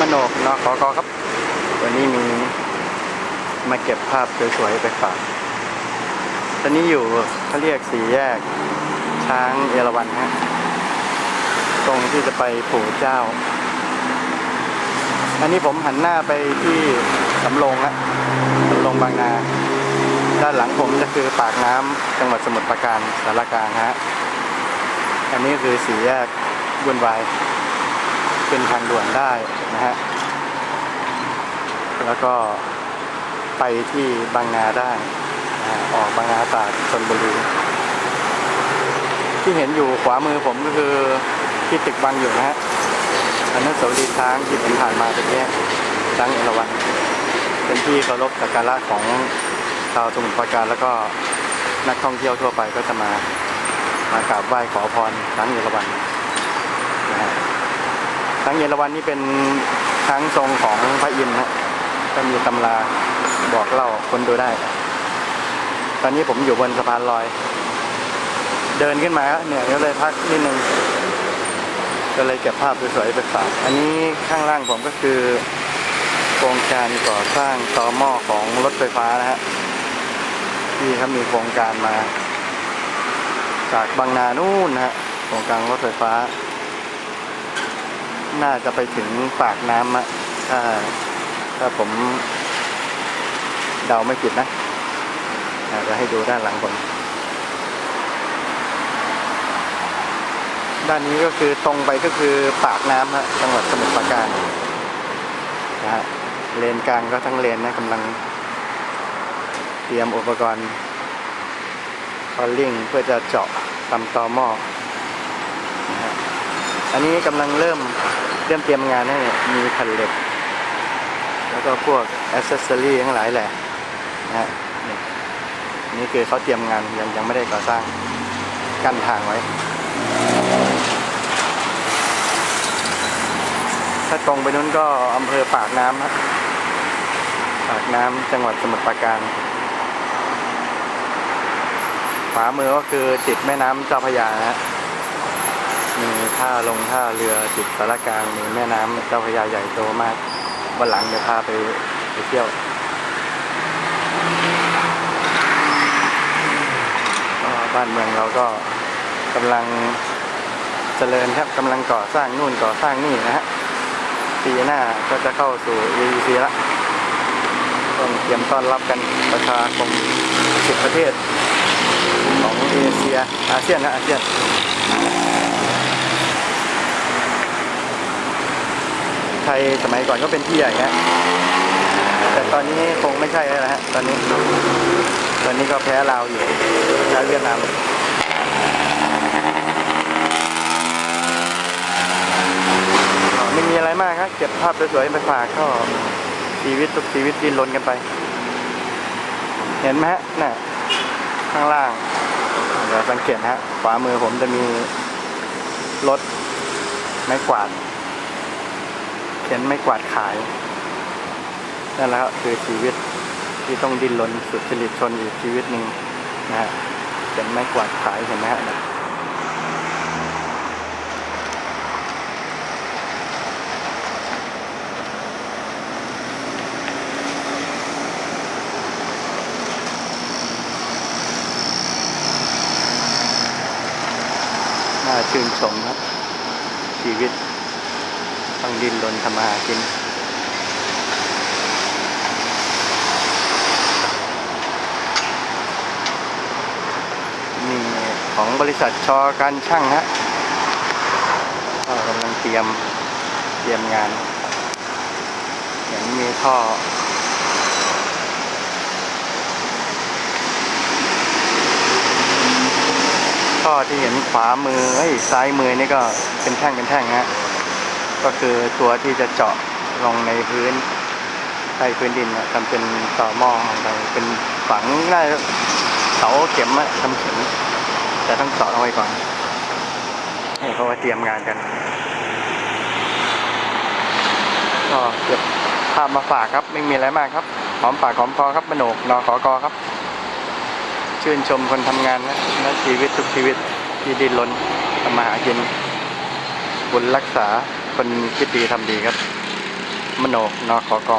มโนนอขอกอครับ วันนี้มีมาเก็บภาพสวยๆไปฝากตอนนี้อยู่เขาเรียกสี่แยก ช้างเอราวัณฮะ ตรงที่จะไปปู่เจ้า อันนี้ผมหันหน้าไปที่สำโรงฮะสำโรงบางนา ด้านหลังผมจะคือปากน้ำจังหวัดสมุทรปราการสารกลางฮะ อันนี้คือสี่แยกวุ่นวาย เป็นทางด่วนได้นะฮะ แล้วก็ไปที่บางนาได้นะะออกบางนาตาดชนบุรี ที่เห็นอยู่ขวามือผมก็คือที่ตึกบางอยู่นะฮะอนุสาวรีย์ช้างที่ผมผ่านมาตะกี้ช้างเอราวัณเป็นที่เคารพสักการะของชาวสมุทรปราการแล้วก็นักท่องเที่ยวทั่วไปก็จะมามากราบไหว้ขอพรช้างเอราวัณนะฮะ ช้งเอราวัณนี่เป็นช้งทรงของพระอินทร์นะก็มีตำราบอกเล่าคนดูได้ ตอนนี้ผมอยู่บนสะพานลอย เดินขึ้นมาเหนื่อยก็เลยพักนิดนึง ก็เลยเก็บภาพสวยๆไปฝากอันนี้ข้างล่างผมก็คือโครงการก่อสร้างต่อหม้อของรถไฟฟ้านะฮะที่เขามีโครงการมา จากบางนานู่นนะฮะโครงการรถไฟฟ้า น่าจะไปถึงปากน้ำอะถ้าถ้าผมเดาไม่ผิดนะอาจะให้ดูด้านหลังผมด้านนี้ก็คือตรงไปก็คือปากน้ำฮะจังหวัดสมุทรปราการนะฮะเลนกลางก็ทั้งเลนนะกำลัง เตรียมอุปกรณ์คอลลิ่งเพื่อจะเจาะทำตอหม้อนะฮะอันนี้กำลังเริ่ม ริ่มเตรียมงานให้มีแผ่นเหล็ก แล้วก็พวกอ c เซสซอรี่ทั้งหลายแหละนะฮะนี่คือเขาเตรียมงานยังยังไม่ได้ก่อสร้างกั้นทางไว้ ถ้าตรงไปนู้นก็อำเภอปากน้ำครับปากน้ำจังหวัดสมุทรปราการ ขวามือก็คือติดแม่น้ำเจ้าพระยานะฮะ มีท่าลงท่าเรือติดสารกลางมีแม่น้ำเจ้าพระยาใหญ่โตมากวันหลังเดี๋ยวพาไปไปเที่ยวบ้านเมืองเราก็กำลังเจริญครับกำลังก่อสร้างนู่นก่อสร้างนี่นะฮะปีหน้าก็จะเข้าสู่ EEC ละต้องเตรียมต้อนรับกันประชาคมสิบประเทศของเอเชียอาเซียนนะอาเซียน ทยสมัยก่อนก็เป็นที่ใหญ่นะแต่ตอนนี้คงไม่ใช่แล้วนะฮะตอนนี้ ตอนนี้ก็แพ้ลาวอยู่แพ้เวียดนามไม่มีอะไรมากครับเก็บภาพสวยๆไปฝากก็ชีวิตทุกชีวิตดิ้นรนกันไป เห็นไหมฮะน่ะข้างล่างเดี๋ยวสังเกตนะฮะขวามือผมจะมีรถไม้กวาด ข็นไม้กวาดขายนั่นแหละครับคือชีวิตที่ต้องดิ้นรนสุดจริตชนอีกชีวิตหนึ่งนะฮะเข็นไม้กวาดขายเห็นไหมฮะน่าชื่นชมครับชีวิต ต้องดิ้นรนทำมาหากินนี่ของบริษัทชอการช่างฮะก็กำลังเตรียมเตรียมงานเห็นมีท่อท่อที่เห็นขวามือเอ้ยซ้ายมือนี่ก็เป็นแท่งเป็นแท่งฮะ ก็คือตัวที่จะเจาะลงในพื้นใต้พื้นดินนะทำเป็นต่อหม้อลงไปเป็นฝังน่าเสาเข็มอะทำเข็มแต่ต้องเจาะเอาไว้ก่อนให้เขามาเตรียมงานกันก็เก็บภาพมาฝากครับไม่มีอะไรมากครับหอมปากหอมคอครับมโนกนอขอกอครับ ชื่นชมคนทำงานนะและชีวิตทุกชีวิตที่ดิ้นรนทำมาหากินบุญรักษา คนคิดดีทำดีครับ มโนนคก